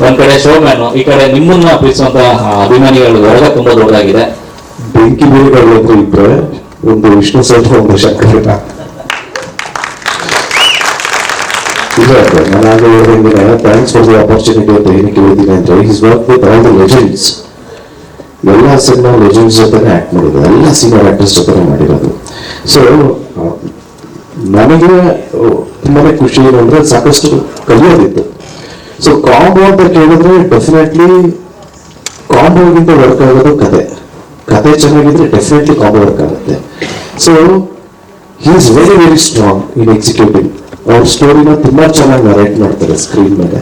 ಒಂದ್ ಕಡೆ ಶೋಮ್ಯಾನ್ ಈ ಕಡೆ ನಿಮ್ಮನ್ನ ಪ್ರೀತಿಸುವಂತ ಅಭಿಮಾನಿಗಳು ಹೊರಗೆ ತುಂಬಾ ದೊಡ್ಡದಾಗಿದೆ. ಬೆಂಕಿ ಬೀರುಗಳು ಇದ್ರೆ ಒಂದು ವಿಷ್ಣು ಸ್ವಲ್ಪ ಒಂದು ಶಕ್ತಿ ನಾನು ಅಂತ ಅಂದ್ರೆ ವರ್ಕ್ ಆಲ್ ಎಲ್ಲ ಆಕ್ಟ್ ಮಾಡಿರೋದು ಎಲ್ಲ ಮಾಡಿರೋದು. ಸೊ ನನಗೆ ಆ, ತುಂಬಾನೇ ಖುಷಿ ಅಂದ್ರೆ ಸಾಕಷ್ಟು ಕಲಿಯೋದಿತ್ತು. ಸೊ ಕಾಂಬೋ ಅಂತ ಕೇಳಿದ್ರೆ ಡೆಫಿನೆಟ್ಲಿ ಕಾಂಬೋಗಿಂತ ವರ್ಕ್ ಆಗೋದು ಕತೆ. ಕತೆ ಚೆನ್ನಾಗಿದ್ರೆ ಡೆಫಿನೆಟ್ಲಿ ಕಾಂಬೋ ವರ್ಕ್ ಆಗುತ್ತೆ. So he is very very strong in executive ಅವ್ರ ಸ್ಟೋರಿನ ತುಂಬಾ ಚೆನ್ನಾಗಿ ನರೇಟ್ ಮಾಡ್ತಾರೆ ಸ್ಕ್ರೀನ್ ಮೇಲೆ.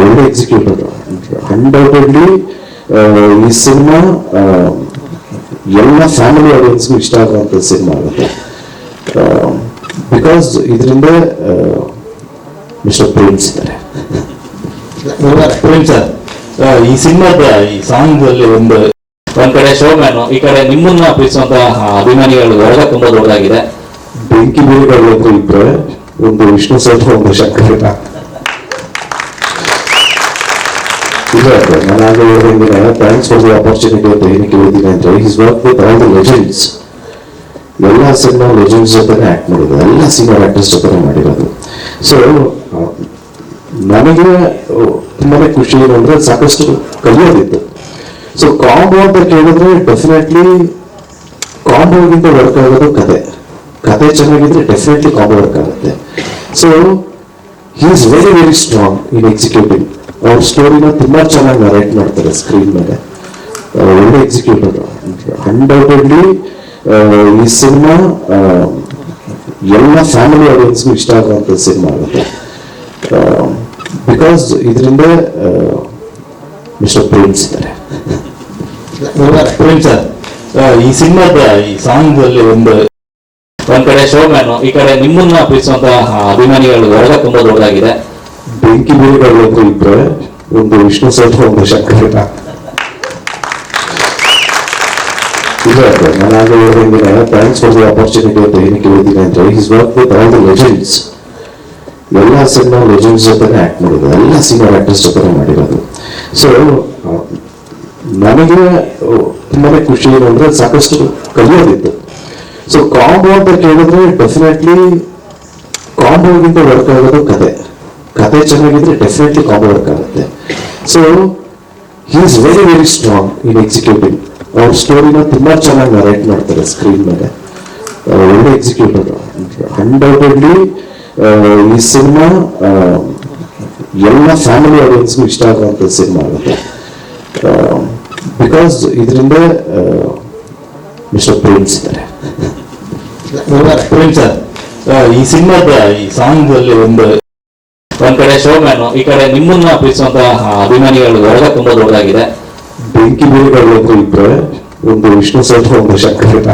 ಒಳ್ಳೆ ಎಕ್ಸಿಕ್ಯೂಟರ್ ಅನ್ಡೌಟೆಡ್ಲಿ ಈ ಸಿನಿಮಾ ಎಲ್ಲ ಫ್ಯಾಮಿಲಿ ಆಡಿಯನ್ಸ್ಗೂ ಇಷ್ಟ ಆಗುವಂಥ ಸಿನಿಮಾ ಆಗುತ್ತೆ. ಬಿಕಾಸ್ ಇದರಿಂದ ಮಿಸ್ಟರ್ ಪ್ರೇಮ್ಸ್ ಇದ್ದಾರೆ. ಈ ಸಿನಿಮಾದ ಈ ಸಾಂಗ್ ಅಲ್ಲಿ ಒಂದು ಒಂದ್ ಕಡೆ ಶೋಮ್ಯಾನ್ ಈ ಕಡೆ ನಿಮ್ಮನ್ನ ಪ್ರೀತಿಸುವಂತ ಅಭಿಮಾನಿಗಳು ವರ್ಗ ತುಂಬಾ ದೊಡ್ಡದಾಗಿದೆ. ಬೆಂಕಿ ಬೀರುಗಳು ಇಬ್ರೆ ಒಂದು ವಿಷ್ಣು ಸೈಟ್ ಒಂದು ಶಕ್ತಿ ಇಲ್ಲ ನಾನು ಆಗ ಹೇಳಿದಂಗೆ ಥ್ಯಾಂಕ್ಸ್ ಫಾರ್ ದಿ ಅಪರ್ಚುನಿಟಿ ಅಂತ ಏನಕ್ಕೆ ಹೇಳಿದ್ದೀನಿ ಅಂದ್ರೆ is work with all the legends ಎಲ್ಲ ಸಿನಿಮಾ ಲೆಜೆಂಡ್ಸ್ ಜೊತೆ ಆಕ್ಟ್ ಮಾಡಿರೋದು ಎಲ್ಲ ಸಿನಿಮಾ ಆಕ್ಟರ್ಸ್ ಜೊತೆ ಮಾಡಿರೋದು. ಸೊ ನನಗೆ ತುಂಬಾನೇ ಖುಷಿ ಏನು ಅಂದ್ರೆ ಸಾಕಷ್ಟು ಕಲಿಯೋದಿತ್ತು. ಸೊ ಕಾಂಬೋ ಅಂತ ಕೇಳಿದ್ರೆ ಡೆಫಿನೆಟ್ಲಿ ಕಾಂಬೋಗಿಂತ ವರ್ಕ್ ಆಗೋದು ಕತೆ. ಕತೆ ಚೆನ್ನಾಗಿದ್ರೆ ಡೆಫಿನೆಟ್ಲಿ ಕಾಂಬೋ ವರ್ಕ್ ಆಗುತ್ತೆ. So he is very very strong in executive ಅವ್ರ ಸ್ಟೋರಿನ ತುಂಬಾ ಚೆನ್ನಾಗಿ ನರೇಟ್ ಮಾಡ್ತಾರೆ ಸ್ಕ್ರೀನ್ ಮೇಲೆ. ಒಳ್ಳೆ ಎಕ್ಸಿಕ್ಯೂಟರ್ ಅನ್ಡೌಟೆಡ್ಲಿ ಈ ಸಿನಿಮಾ ಎಲ್ಲ ಫ್ಯಾಮಿಲಿ ಆಡಿಯನ್ಸ್ಗೂ ಇಷ್ಟ ಆಗುವಂಥ ಸಿನಿಮಾ ಆಗುತ್ತೆ. ಬಿಕಾಸ್ ಇದರಿಂದ ಮಿಸ್ಟರ್ ಪ್ರೇಮ್ಸ್ ಇದ್ದಾರೆ ಪ್ರೇಮ್ ಸರ್ ಈ ಸಿನಿಮಾದ ಈ ಸಾಂಗ್ ಅಲ್ಲಿ ಒಂದು ಒಂದ್ ಕಡೆ ಶೋಮ್ಯಾನ್ ಈ ಕಡೆ ನಿಮ್ಮನ್ನ ಪ್ರೀತಿಸುವಂತ ಅಭಿಮಾನಿಗಳು ಹೊರಗ ತುಂಬಾ ದೊಡ್ಡದಾಗಿದೆ. ಬೆಂಕಿ ಬೀರುಗಳು ಇದ್ರೆ ಒಂದು ವಿಷ್ಣು ಸೈಟ್ ಒಂದು ಶಕ್ತಿ ಇಲ್ಲ ನಾನು ಹೇಳಿದಂಗೆ ಥ್ಯಾಂಕ್ಸ್ ಫಾರ್ ದಿ ಆಪರ್ಚುನಿಟಿ ಅಂತ ಏನಕ್ಕೆ ಹೇಳಿದ್ದೀನಿ ಅಂದ್ರೆ is work with all the legends ಎಲ್ಲ ಸಿನಿಮಾ ಲೆಜೆಂಡ್ಸ್ ಜೊತೆನೆ ಆಕ್ಟ್ ಮಾಡಿರೋದು, ಎಲ್ಲ ಸಿನಿಮಾ ಆಕ್ಟರ್ಸ್ ಜೊತೆ ಮಾಡಿರೋದು. ಸೊ ನನಗೆ ತುಂಬಾನೇ ಖುಷಿ ಏನು ಅಂದ್ರೆ ಸಾಕಷ್ಟು ಕಲಿಯೋದಿತ್ತು. ಸೊ ಕಾಂಬೋ ಅಂತ ಕೇಳಿದ್ರೆ ಡೆಫಿನೆಟ್ಲಿ ಕಾಂಬೋಗಿಂತ ವರ್ಕ್ ಆಗೋದು ಕತೆ. ಕತೆ ಚೆನ್ನಾಗಿದ್ರೆ ಡೆಫಿನೆಟ್ಲಿ ಕಾಂಬೋ ವರ್ಕ್ ಆಗುತ್ತೆ. So he is very very strong in executive ಅವ್ರ ಸ್ಟೋರಿನ ತುಂಬಾ ಚೆನ್ನಾಗಿ ನರೇಟ್ ಮಾಡ್ತಾರೆ ಸ್ಕ್ರೀನ್ ಮೇಲೆ. ಒಳ್ಳೆ ಎಕ್ಸಿಕ್ಯೂಟರ್ ಅನ್ಡೌಟೆಡ್ಲಿ ಈ ಸಿನಿಮಾ ಎಲ್ಲ ಫ್ಯಾಮಿಲಿ ಆಡಿಯನ್ಸ್ಗೂ ಇಷ್ಟ ಆಗುವಂಥ ಸಿನಿಮಾ ಆಗುತ್ತೆ. ಬಿಕಾಸ್ ಇದರಿಂದ ಮಿಸ್ಟರ್ ಪ್ರೇಮ್ಸ್ ಇದ್ದಾರೆ. ಪ್ರೇಮ್ ಸರ್ ಈ ಸಿನಿಮಾದ ಈ ಸಾಂಗ್ ಅಲ್ಲಿ ಒಂದು ಒಂದ್ ಕಡೆ ಶೋಮ್ಯಾನ್ ಈ ಕಡೆ ನಿಮ್ಮನ್ನ ಪ್ರೀತಿಸುವಂತ ಅಭಿಮಾನಿಗಳು ಹೊರಗ ತುಂಬಾ ದೊಡ್ಡದಾಗಿದೆ. ಬೆಂಕಿ ಬೀರುಗಳು ಇದ್ರೆ ಒಂದು ವಿಷ್ಣು ಸೌಧ ಒಂದು ಶಂಕರನ.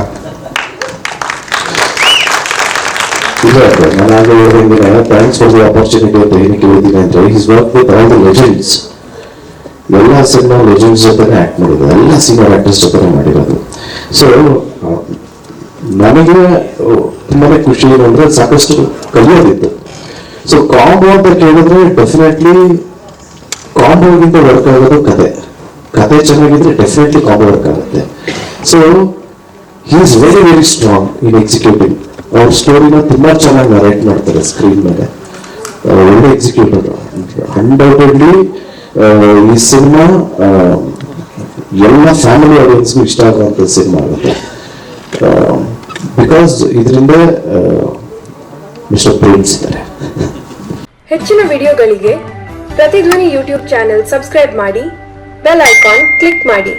ಇಲ್ಲ ನಾನು ಆಗ ಹೇಳಿದಂಗೆ ಥ್ಯಾಂಕ್ಸ್ ಫಾರ್ ದಿ ಆಪರ್ಚುನಿಟಿ ಅಂತ ಏನಕ್ಕೆ ಹೇಳಿದ್ದೀನಿ ಅಂದ್ರೆ is work with all the legends ಎಲ್ಲ ಸಿನಿಮಾ ಲೆಜೆಂಡ್ಸ್ ಜೊತೆನೆ ಆಕ್ಟ್ ಮಾಡಿರೋದು. ಎಲ್ಲ ಸಿನಿಮಾ ಆಕ್ಟರ್ಸ್ ಜೊತೆ ಮಾಡಿರೋದು. ಸೊ ನನಗೆ ತುಂಬಾನೇ ಖುಷಿ ಏನು ಅಂದ್ರೆ ಸಾಕಷ್ಟು ಕಲಿಯೋದಿತ್ತು. ಸೊ ಕಾಂಬೋ ಅಂತ ಕೇಳಿದ್ರೆ ಡೆಫಿನೆಟ್ಲಿ ಕಾಂಬೋಗಿಂತ ವರ್ಕ್ ಆಗೋದು ಕತೆ. ಕತೆ ಚೆನ್ನಾಗಿದ್ರೆ ಡೆಫಿನೆಟ್ಲಿ ಕಾಂಬೋ ವರ್ಕ್ ಆಗುತ್ತೆ. So he is very very strong in executing ಅವ್ರ ಸ್ಟೋರಿನ ತುಂಬಾ ಚೆನ್ನಾಗಿ ನರೇಟ್ ಮಾಡ್ತಾರೆ ಸ್ಕ್ರೀನ್ ಮೇಲೆ. ಒಳ್ಳೆ ಎಕ್ಸಿಕ್ಯೂಟರ್ ಅನ್ಡೌಟೆಡ್ಲಿ ಈ ಸಿನಿಮಾ ಎಲ್ಲ ಫ್ಯಾಮಿಲಿ ಆಡಿಯನ್ಸ್ಗೂ ಇಷ್ಟ ಆಗುವಂಥ ಸಿನಿಮಾ ಆಗುತ್ತೆ. ಬಿಕಾಸ್ ಇದರಿಂದ ಮಿಸ್ಟರ್ ಪ್ರಿನ್ಸ್ ಇದ್ದಾರೆ. ಹೆಚ್ಚಿನ ವಿಡಿಯೋಗಳಿಗೆ ಪ್ರತಿಧ್ವನಿ ಯೂಟ್ಯೂಬ್ ಚಾನೆಲ್ ಸಬ್ಸ್ಕ್ರೈಬ್ ಮಾಡಿ ಬೆಲ್ ಐಕಾನ್ ಕ್ಲಿಕ್ ಮಾಡಿ.